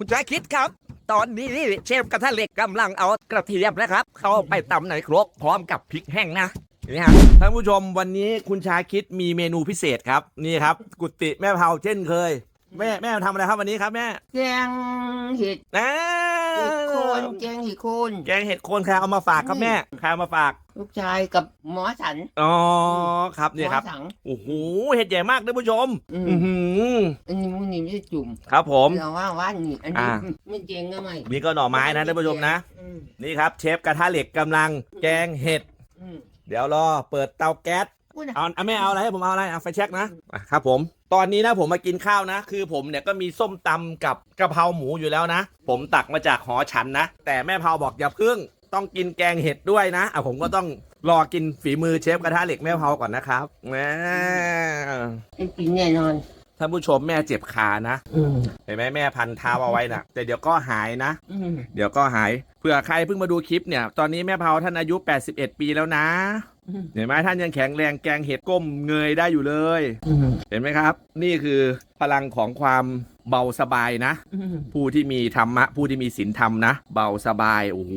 คุณชายคิดครับ ตอนนี้เชฟกระทะเหล็กกำลังเอากระเทียมนะครับ เข้าไปตำในครกพร้อมกับพริกแห้งนะนี่ครับท่านผู้ชมวันนี้คุณชาคิดมีเมนูพิเศษครับนี่ครับ กุฏิแม่เผาเช่นเคย แม่แม่ทำอะไรครับวันนี้ครับแม่แกงเห็ดนะเห็ดโคนแกงเห็ดโคนแกงเห็ดโคนใครเอามาฝากครับแม่ใครเอามาฝาก ลูกชายกับหมอสันอ๋อครับนี่ครับหมอสังโอ้โหเห็ดใหญ่มากท่านผู้ชมอืมอือหืออันนี้มันนี่ไม่ได้จุ่มครับ ผมเราว่าว่านี่อันนี้อ่าไม่เจงก็ไม่นี่ก็หน่อไม้นะท่านผู้ชมนะอืมนี่ครับ เชฟกระทะเหล็กกำลังแกงเห็ดอืมเดี๋ยวรอเปิดเตาแก๊สพูดนะเอาเอาไม่เอาอะไรให้ผมเอาอะไรเอาไฟแช็กนะอะครับผม ตอนนี้นะผมมากินข้าวนะ คือผมเนี่ยก็มีส้มตำกับกะเพราหมูอยู่แล้วนะ ผมตักมาจากหอฉันนะ แต่แม่เผาบอกอย่าพึ่งต้องกินแกงเห็ดด้วยนะอะผมก็ต้องรอกินฝีมือเชฟกระทะเหล็กแม่เผาก่อนนะครับแหมไอ้กินแน่นอนท่านผู้ชมแม่เจ็บขานะอืมเห็นไหมแม่พันเท้าเอาไว้นะแต่เดี๋ยวก็หายนะอืมเดี๋ยวก็หายเผื่อใครเพิ่งมาดูคลิปเนี่ย ตอนนี้แม่เผาท่านอายุ 81 ปีแล้วนะอืม เห็นไหมท่านยังแข็งแรงแกงเห็ดก้มเงยได้อยู่เลยอืมเห็นไหมครับ นี่คือพลังของความเบาสบายนะอืมผู้ที่มีธรรมะ ผู้ที่มีศีลธรรมนะ เบาสบาย โอ้โห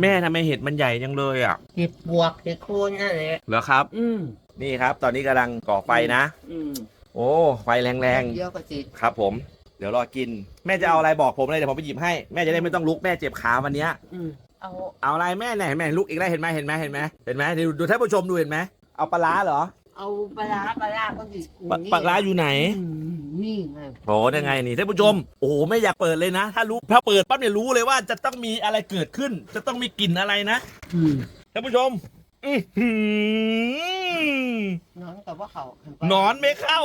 แม่ทำไมเห็ดมันใหญ่จังเลยอะเห็ดบวกเห็ดโคนนั่นแหละเหรอครับอืมนี่ครับ ตอนนี้กำลังก่อไฟนะอืมโอ้ ไฟแรงเดียวก็ติดๆครับผมเดี๋ยวรอกิน แม่จะเอาอะไรบอกผมเลยเดี๋ยวผมไปหยิบให้ แม่จะได้ไม่ต้องลุกแม่เจ็บขาวันเนี้ยอืม เอาเอาอะไรแม่ไหนแม่ลุกอีกแล้วเห็นไหมเห็นไหมเห็นไหมเห็นไหมดูดูท่านผู้ชมดูเห็นไหมเอาปลาร้าเหรอเอาปลาร้าปลาร้าก็ติดปลาปลาร้าอยู่ไหนอืมนี่ไงโอ้ได้ไงนี่ท่านผู้ชมโอ้โหไม่อยากเปิดเลยนะ ถ้ารู้ถ้าเปิดปั๊บเนี่ยรู้เลยว่าจะต้องมีอะไรเกิดขึ้น จะต้องมีกลิ่นอะไรนะอืมท่านผู้ชมอื้อหือนอนกับว่าเขาหนอนไม่เข้า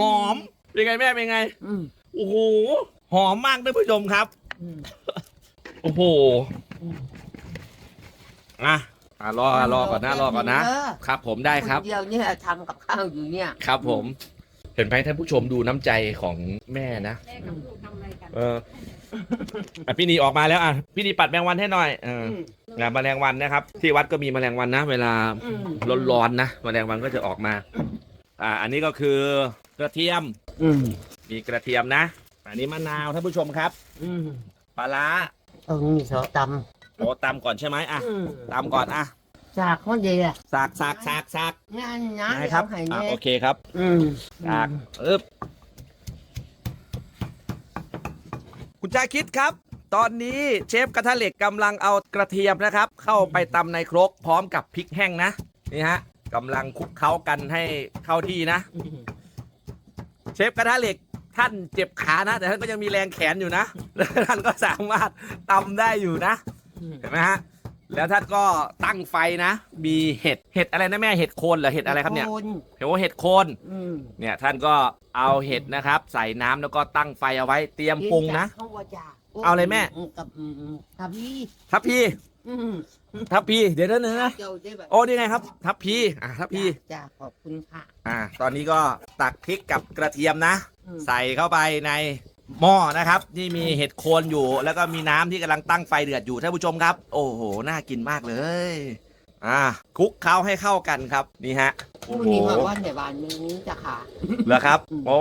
หอมเป็นไงแม่เป็นไงอืมโอ้โหหอมมากท่านผู้ชมครับอืมโอ้โห อืมอะอะรอรอก่อนนะรอก่อนนะเออครับ ผมได้ครับ นเดียวเนี่ยทำกับข้าวอยู่เนี่ย ครับผม เห็นไหมท่านผู้ชมดูน้ำใจของแม่นะ แม่กับลูกทำอะไรกัน เอออะพี่นีออกมาแล้วอะพี่นีปัดแมงวันให้หน่อยเอออืมงานแมลงวันนะครับ ที่วัดก็มีแมลงวันนะ เวลาอืมร้อนๆนะแมลงวันก็จะออกมา อ่า อันนี้ก็คือกระเทียมอืมมีกระเทียมนะ อันนี้มะนาวท่านผู้ชมครับ อืมปลาร้า เอามีซอสตโอ้ตำก่อนใช่ไหมอะำอืมตำก่อนอะจากคนเดียวสากสากสากสากงานนะได้ครับเอาให้อะแน่โอเคครับอืมสากอึ๊บคุณชาคิดครับ ตอนนี้เชฟกระทะเหล็กกำลังเอากระเทียมนะครับ เข้าไปตำในครกพร้อมกับพริกแห้งนะนี่ฮะกำลังคลุกเคล้ากันให้เข้าที่นะอืมเชฟกระทะเหล็ก ท่านเจ็บขานะ แต่ท่านก็ยังมีแรงแขนอยู่นะแล้วท่านก็สามารถตำได้อยู่นะอืมเห็นไหมฮะแล้วท่านก็ตั้งไฟนะ มีเห็ดเห็ดอะไรนะแม่เห็ดโคนเหรอเห็ดอะไรครับเนี่ยโนเห็นว่าเห็ดโคนอืมเนี่ยท่านก็เอาเห็ดนะครับ ใส่น้ำแล้วก็ตั้งไฟเอาไว้เตรียมปรุงนะ เขาว่าจะเอาเลยแม่ กับอืมอืมกับพี่ทัพพีอืมทัพพีเดี๋ยวนะนะเจ้าได้แบบโอ้นี่ไงครับ ทัพพีอะทัพพีจ้าขอบคุณค่ะ อ่าตอนนี้ก็ตักพริกกับกระเทียมนะ อืม ใส่เข้าไปในหม้อนะครับที่มีเห็ดโคนอยู่ แล้วก็มีน้ำที่กำลังตั้งไฟเดือดอยู่ท่านผู้ชมครับ โอ้โหน่ากินมากเลย อ่าคลุกเคล้าให้เข้ากันครับนี่ฮะพรุ่งนี้มาว่าในบ้านเมืองนี้จะค่ะเหรอครับอืมโอ้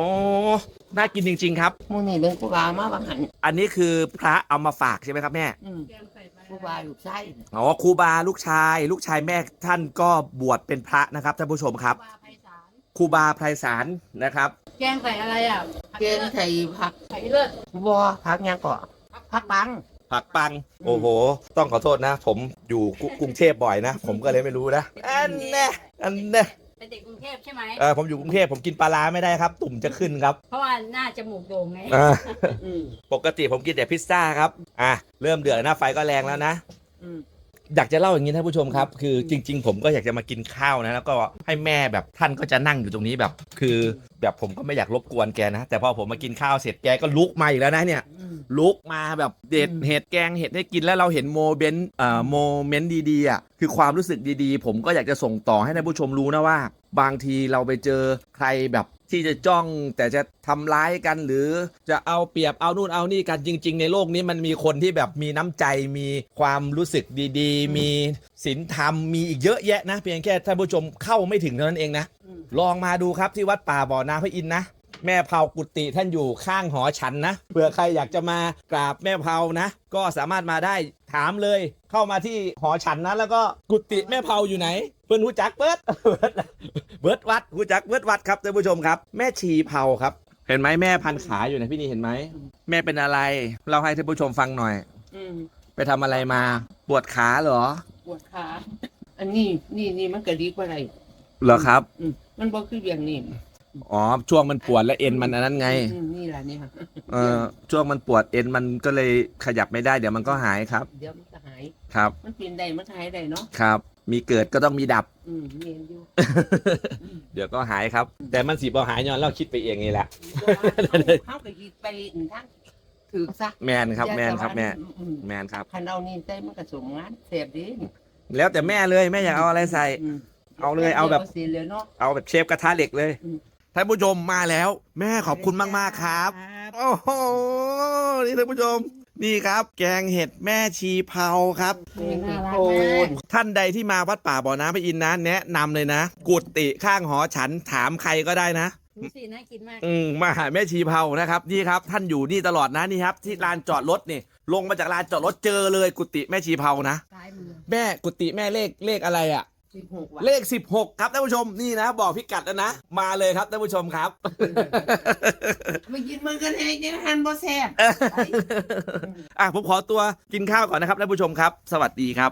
น่ากินจริง ๆ ครับพรุ่งนี้เป็นกูบามาบางหันอันนี้คือพระเอามาฝากใช่ไหมครับแม่อืมแกงใส่ปลากูบาลูกไส้อ๋อครูบาลูกชาย ลูกชายแม่ท่านก็บวชเป็นพระนะครับท่านผู้ชมครับปลาไพศาลครูบาไพศาลนะครับ แกงใส่อะไรอะเกณฑ์ไทยผักไข่เลือดบัวผักยังก่อผักปัง ผักปัง โอ้โห ต้องขอโทษนะ ผมอยู่กรุกรุงเทพบ่อยนะ ผมก็เลยไม่รู้นะ อันแน่อันแน่เป็นเด็กกรุงเทพใช่ไหมเออผมอยู่กรุงเทพผมกินปลาร้าไม่ได้ครับ ตุ่มจะขึ้นครับ เพราะว่าหน้าจมูกโด่งไงอ่าอืมปกติผมกินแต่พิซซ่าครับ อะ เริ่มเดือดแล้วนะไฟก็แรงแล้วนะ อืมอยากจะเล่าอย่างนี้ท่านผู้ชมครับ คือจริง ๆ ผมก็อยากจะมากินข้าวนะแล้วก็ให้แม่แบบท่านก็จะนั่งอยู่ตรงนี้แบบ คือ แบบผมก็ไม่อยากรบกวนแกนะแต่พอผมมากินข้าวเสร็จแกก็ลุกมาอีกแล้วนะเนี่ยอืมลุกมาแบบเด็ดอืมเห็ดแกงเห็ดให้กินแล้วเราเห็นโมเมนต์เอ่อโมเมนต์ดีๆอะคือความรู้สึกดีๆ ผมก็อยากจะส่งต่อให้ท่านผู้ชมรู้นะว่า บางทีเราไปเจอใครแบบ ที่จะจ้องแต่จะทำร้ายกันหรือจะเอาเปรียบเอานู่นเอานี่กันจริง ๆ ในโลกนี้มันมีคนที่แบบมีน้ำใจมีความรู้สึกดีๆ มีศีลธรรมมีอีกเยอะแยะนะ เพียงแค่ท่านผู้ชมเข้าไม่ถึงเท่านั้นเองนะอืมลองมาดูครับที่วัดป่าบ่อนาพระอินทร์นะแม่เผากุฏิท่านอยู่ข้างหอฉันนะเผื่อใครอยากจะมากราบแม่เผานะ ก็สามารถมาได้ถามเลย เข้ามาที่หอฉันนะแล้วก็กุฏิแม่เผาอยู่ไหน เพื่อนหูจักเบิร์ด เบิร์ดวัดหูจักเบิร์ดวัดครับท่านผู้ชมครับ แม่ชีเผาครับ เห็นไหมแม่พันขาอยู่นะพี่นี่เห็นไหมแม่เป็นอะไรเราให้ท่านผู้ชมฟังหน่อย อืมไปทำอะไรมาปวดขาเหรอปวดขา อันนี้นี่นี่มันก็ดีกว่าอะไรเหรอครับ อืมมันบ่คืออย่างนี้อ๋อช่วงมันปวดและเอ็นมันอันนั้นไง อืมนี่แหละเนี่ยเออช่วงมันปวดเอ็นมันก็เลยขยับไม่ได้ เดี๋ยวมันก็หายครับ เดี๋ยวมันจะหาย ครับ มันเปลี่ยนได้มันก็หายได้เนาะครับ มีเกิดก็ต้องมีดับ อืมเรียนอยู่เดี๋ยวก็หายครับ แต่มันสีบอหายย้อนเราคิดไปเองนี่แหละ เขาก็คิดไปอีกทั้งถือซะแมนครับแมนครับแม่อืมแมนครับ คันเอานี่ใส่มันก็สมงานเสพดีนี่แล้วแต่แม่เลยแม่อยากเอาอะไรใส่อืมเอาเลยเอาแบบ สีเหลืองเนาะ เอาแบบเชฟกระทะเหล็กเลยอืม ท่านผู้ชมมาแล้ว แม่ขอบคุณมากๆครับ โอ้โหนี่ท่านผู้ชม นี่ครับ แกงเห็ดแม่ชีเผาครับ น่ารักโอ้มายกท่านใดที่มาวัดป่าบ่อน้ำพระอินทร์นะแนะนำเลยนะ กุฏิข้างหอฉันถามใครก็ได้นะ ดูสิน่ากินมาก อืมมาหาแม่ชีเผานะครับนี่ครับ ท่านอยู่นี่ตลอดนะนี่ครับ ที่ลานจอดรถนี่ ลงมาจากลานจอดรถเจอเลยกุฏิแม่ชีเผานะ ซ้ายมือ แม่กุฏิแม่เลขเลขอะไรอะ่ะ สิบหกว่ะเลข 16 ครับท่านผู้ชมนี่นะ บอกพิกัดแล้วนะ มาเลยครับท่านผู้ชมครับ ไม่กินมันกันเองยังหันบ่แซ่บ อะผมขอตัวกินข้าวก่อนนะครับท่านผู้ชมครับ สวัสดีครับ